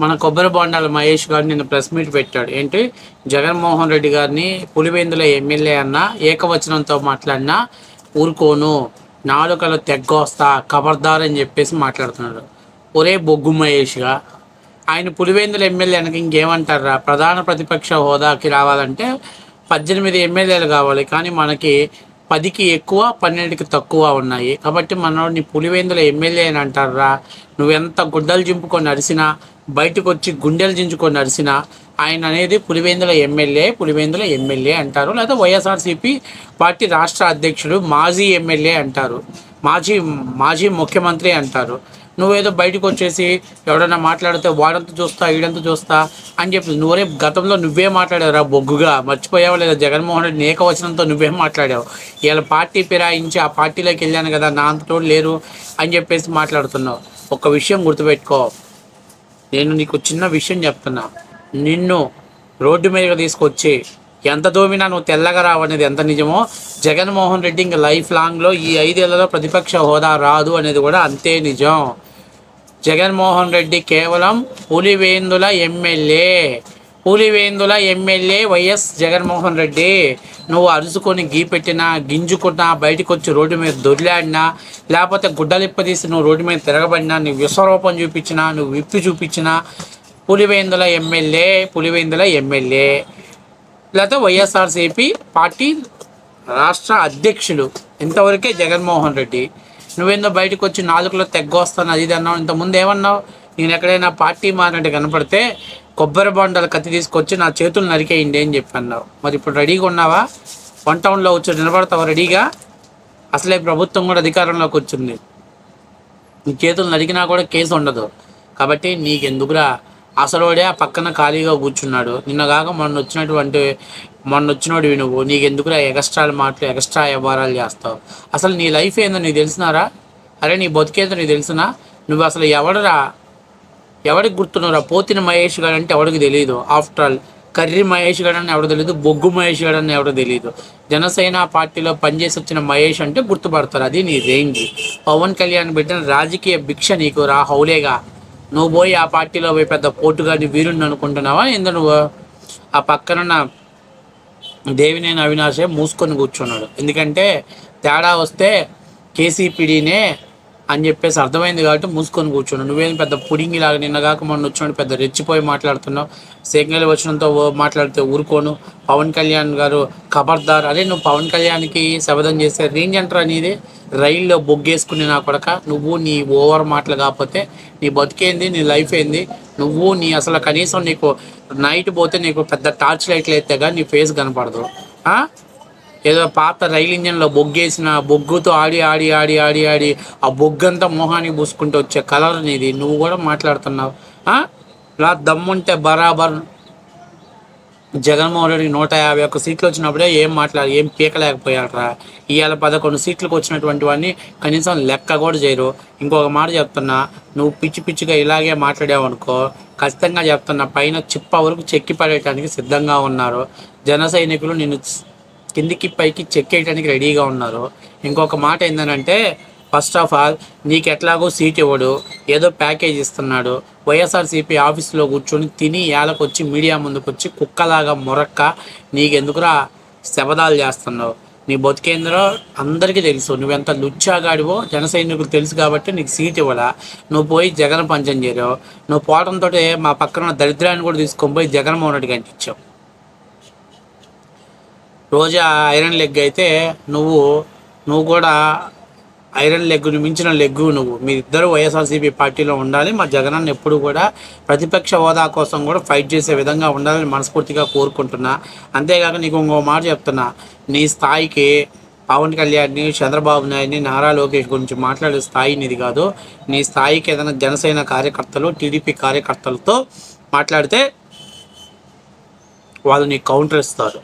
మన కొబ్బరి బొండాల మహేష్ గారు నిన్న ప్రెస్ మీట్ పెట్టాడు. ఏంటి? జగన్మోహన్ రెడ్డి గారిని పులివెందుల ఎమ్మెల్యే అన్న ఏకవచనంతో మాట్లాడినా ఊరుకోను నాలుకలు తెగ్గొస్తా కబర్దార్ అని చెప్పేసి మాట్లాడుతున్నాడు. ఒరే బొగ్గు మహేష్గా ఆయన పులివెందుల ఎమ్మెల్యే అనక ఇంకేమంటారా? ప్రధాన ప్రతిపక్ష హోదాకి రావాలంటే పద్దెనిమిది ఎమ్మెల్యేలు కావాలి. కానీ మనకి పదికి ఎక్కువ పన్నెండుకి తక్కువ ఉన్నాయి. కాబట్టి మనోడిని పులివెందుల ఎమ్మెల్యే అని అంటారా? నువ్వెంత గుడ్డలు చింపుకొని అరిసినా బయటకు వచ్చి గుండెలు చించుకొని నడిచిన ఆయన అనేది పులివెందుల ఎమ్మెల్యే పులివెందుల ఎమ్మెల్యే అంటారు. లేదా వైఎస్ఆర్సీపీ పార్టీ రాష్ట్ర అధ్యక్షుడు మాజీ ఎమ్మెల్యే అంటారు. మాజీ మాజీ ముఖ్యమంత్రి అంటారు. నువ్వేదో బయటకు వచ్చేసి ఎవడన్నా మాట్లాడితే వాడంతా చూస్తా ఈడంతా చూస్తా అని చెప్పి నువ్వే గతంలో నువ్వే మాట్లాడావురా బొగ్గుగా. మర్చిపోయావు లేదా? జగన్మోహన్ రెడ్డి ఏకవచనంతో నువ్వే మాట్లాడావు. ఇలా పార్టీ ఫిరాయించి ఆ పార్టీలోకి వెళ్ళాను కదా నా అంతటోడు లేరు అని చెప్పేసి మాట్లాడుతున్నావు. ఒక విషయం గుర్తుపెట్టుకో. నేను నీకు చిన్న విషయం చెప్తున్నా. నిన్ను రోడ్డు మీదకి తీసుకొచ్చి ఎంత దోమినా నువ్వు తెల్లగా రావనేది ఎంత నిజమో జగన్మోహన్ రెడ్డి ఇంకా లైఫ్ లాంగ్లో ఈ ఐదేళ్ళలో ప్రతిపక్ష హోదా రాదు అనేది కూడా అంతే నిజం. జగన్మోహన్ రెడ్డి కేవలం Pulivendula MLA. Pulivendula MLA YS Jaganmohan Reddy నువ్వు అరుచుకొని గీ పెట్టినా గింజుకున్నా బయటకు వచ్చి రోడ్డు మీద దొరిలాడినా లేకపోతే గుడ్డలిప్పదీసి నువ్వు రోడ్డు మీద తిరగబడినా నువ్వు విశ్వరూపం చూపించినా నువ్వు విప్పి చూపించినా పులివేందుల ఎమ్మెల్యే పులివేందుల ఎమ్మెల్యే. లేకపోతే వైఎస్ఆర్సీపీ పార్టీ రాష్ట్ర అధ్యక్షులు ఇంతవరకే జగన్మోహన్ రెడ్డి నువ్వేందో బయటకు వచ్చి నాలుగులో తెగ్గొస్తాను అది అన్నావు ఇంతకుముందు ఏమన్నావు నేను ఎక్కడైనా పార్టీ మారినట్టు కనపడితే కొబ్బరి బొండాలు కత్తి తీసుకొచ్చి నా చేతులు నరికేయండి అని చెప్పి అన్నావు మరి ఇప్పుడు రెడీగా ఉన్నావా? వన్ టౌన్లో వచ్చి నిలబడతావు రెడీగా? అసలే ప్రభుత్వం కూడా అధికారంలోకి వచ్చింది నీ చేతులు నరికినా కూడా కేసు ఉండదు. కాబట్టి నీకెందుకురా? అసలోడే ఆ పక్కన ఖాళీగా కూర్చున్నాడు. నిన్న కాక మొన్న వచ్చినటువంటి మొన్న వచ్చినోడివి నువ్వు. నీకెందుకురా ఎక్స్ట్రా మాటలు ఎక్స్ట్రా వ్యవహారాలు చేస్తావు? అసలు నీ లైఫ్ ఏందో నీకు తెలిసినారా? అరే నీ బతికేదో నీకు తెలిసినా? నువ్వు అసలు ఎవడరా? ఎవరికి గుర్తున్నారా? పోతిన మహేష్ గారు అంటే ఎవరికి తెలియదు ఆఫ్టర్ ఆల్ కర్రీ మహేష్ గారు అని ఎవరు తెలియదు బొగ్గు మహేష్ గారు అని ఎవరు తెలియదు జనసేన పార్టీలో పనిచేసి వచ్చిన మహేష్ అంటే గుర్తుపడతారు. అది నీ రేంజ్ పవన్ కళ్యాణ్ పెట్టిన రాజకీయ భిక్ష నీకు రా హౌలేగా. నువ్వు పోయి ఆ పార్టీలో పోయి పెద్ద పోటుగాని వీరుని అనుకుంటున్నావా? ఏందో నువ్వు? ఆ పక్కనున్న దేవినేని అవినాశే మూసుకొని కూర్చున్నాడు. ఎందుకంటే తేడా వస్తే కేసీపీడీనే అని చెప్పేసి అర్థమైంది కాబట్టి మూసుకొని కూర్చున్నాడు నువ్వేం పెద్ద పుడింగి లాగా నిన్న కాక మొన్న వచ్చినట్టు పెద్ద రెచ్చిపోయి మాట్లాడుతున్నావు. సేకలు వచ్చినంతో ఓ మాట్లాడితే ఊరుకోను. పవన్ కళ్యాణ్ గారు ఖబర్దార్ అదే నువ్వు పవన్ కళ్యాణ్కి శబదం చేసే రేంజ్ అంటారా నీది? రైల్లో బొగ్గేసుకునే నా కొడక. నువ్వు నీ ఓవర్ మాటలు కాకపోతే నీ బతికేంది నీ లైఫ్ ఏంది? నువ్వు నీ అసలు కనీసం నీకు నైట్ పోతే నీకు పెద్ద టార్చ్ లైట్లు అయితే కానీ నీ ఫేస్ కనపడదు. ఏదో పాత రైలు ఇంజన్లో బొగ్గేసిన బొగ్గుతో ఆడి ఆడి ఆడి ఆడి ఆడి ఆ బొగ్గంతా మొహానికి పూసుకుంటూ వచ్చే కలర్ నీది. నువ్వు కూడా మాట్లాడుతున్నావు. ఇలా దమ్ముంటే బరాబర్. జగన్మోహన్ రెడ్డికి నూట యాభై ఒక్క సీట్లు వచ్చినప్పుడే ఏం మాట్లాడి ఏం పీకలేకపోయాడరా? ఇవాళ పదకొండు సీట్లకు వచ్చినటువంటి వాడిని కనీసం లెక్క కూడా చేయరు. ఇంకొక మాట చెప్తున్నా. నువ్వు పిచ్చి పిచ్చిగా ఇలాగే మాట్లాడావు అనుకో ఖచ్చితంగా చెప్తున్నా పైన చిప్ప వరకు చెక్కి పడేయటానికి సిద్ధంగా ఉన్నారు. జన సైనికులు నిన్ను కిందికి పైకి చెక్కేయడానికి రెడీగా ఉన్నారు. ఇంకొక మాట ఏంటంటే ఫస్ట్ ఆఫ్ ఆల్ నీకు ఎట్లాగో సీట్ ఇవ్వడు ఏదో ప్యాకేజ్ ఇస్తున్నాడు వైఎస్ఆర్సీపీ ఆఫీస్లో కూర్చొని తిని ఏలకొచ్చి మీడియా ముందుకు వచ్చి కుక్కలాగా మొరక్క నీకెందుకురా శబదాలు చేస్తున్నావు? నీ బతికేంద్రో అందరికీ తెలుసు నువ్వెంత లుచ్చాగాడివో జన సైనికులు తెలుసు కాబట్టి నీకు సీట్ ఇవ్వలా. నువ్వు పోయి జగన్ పంచం చేరావు. నువ్వు పోవడంతో మా పక్కన దరిద్రాన్ని కూడా తీసుకొని పోయి జగన్మోహన్ రెడ్డికి అంటించావు రోజా ఐరన్ లెగ్ అయితే నువ్వు నువ్వు కూడా ఐరన్ లెగ్గుని మించిన లెగ్గు నువ్వు. మీ ఇద్దరు వైఎస్ఆర్సీపీ పార్టీలో ఉండాలి. మా జగనన్న ఎప్పుడు కూడా ప్రతిపక్ష హోదా కోసం కూడా ఫైట్ చేసే విధంగా ఉండాలని మనస్ఫూర్తిగా కోరుకుంటున్నా. అంతేకాక నీకు ఇంకో మాట చెప్తున్నా. నీ స్థాయికి పవన్ కళ్యాణ్ని చంద్రబాబు నాయుడిని నారా లోకేష్ గురించి మాట్లాడే స్థాయి నీది కాదు. నీ స్థాయికి ఏదైనా జనసేన కార్యకర్తలు టీడీపీ కార్యకర్తలతో మాట్లాడితే వాళ్ళు నీకు కౌంటర్ ఇస్తారు.